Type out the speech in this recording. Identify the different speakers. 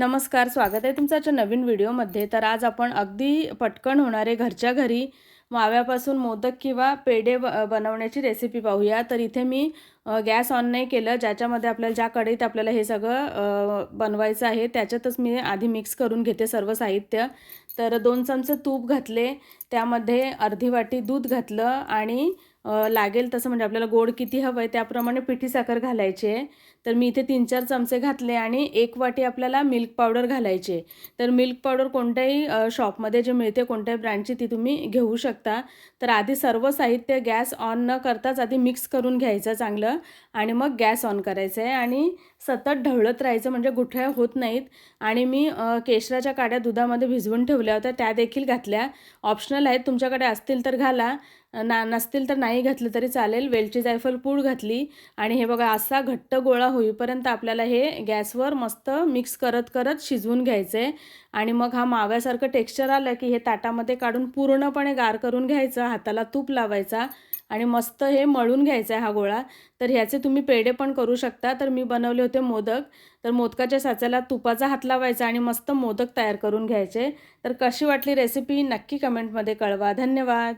Speaker 1: नमस्कार स्वागत आहे तुमचं आजच्या नवीन व्हिडिओमध्ये. तर आज आपण अगदी पटकन होणारे घरच्या घरी माव्यापासून मोदक किंवा पेढे ब बनवण्याची रेसिपी पाहूया. तर इथे मी गॅस ऑन नाही केलं. ज्याच्यामध्ये आपल्याला ज्या कढईत आपल्याला हे सगळं बनवायचं आहे त्याच्यातच मी आधी मिक्स करून घेते सर्व साहित्य. तर दोन चमचे तूप घातले. त्यामध्ये अर्धी वाटी दूध घातलं आणि लागेल तसं म्हणजे आपल्याला गोड किती हवं आहे त्याप्रमाणे पिठी साखर घालायची आहे. तर मी इथे तीन चार चमचे घातले आणि एक वाटी आपल्याला मिल्क पावडर घालायची तर मिल्क पावडर कोणत्याही शॉपमध्ये जे मिळते कोणत्याही ब्रँडची ती तुम्ही घेऊ शकता. तर आधी सर्व साहित्य गॅस ऑन न करताच आधी मिक्स करून घ्यायचं चांगलं आणि मग गॅस ऑन करायचं आहे. आणि सतत ढवळत राहायचं म्हणजे गुठळ्या होत नाहीत. आणि मी केशराच्या काड्या दुधामध्ये भिजवून ठेवल्या होत्या. त्या देखील घातल्या. ऑप्शनल आहेत. तुमच्याकडे असतील तर घाला. ना नसतील तर नाही घातलं तरी चालेल. वेलची जायफल पूड घातली. आणि हे बघा असा घट्ट गोळा होईपर्यंत आपल्याला हे गॅसवर मस्त मिक्स करत करत शिजवून घ्यायचं आहे. आणि मग हा माव्यासारखं टेक्स्चर आलं की हे ताटामध्ये काढून पूर्णपणे गार करून घ्यायचं हाताला तूप लावायचा आणि मस्त हे मळून घ्यायचा आहे हा गोळा. तर ह्याचे तुम्ही पेढे पण करू शकता. तर मी बनवले होते मोदक. तर मोदकाच्या साच्याला तुपाचा हात लावायचा आणि मस्त मोदक तयार करून घ्यायचे. तर कशी वाटली रेसिपी नक्की कमेंटमध्ये कळवा. धन्यवाद.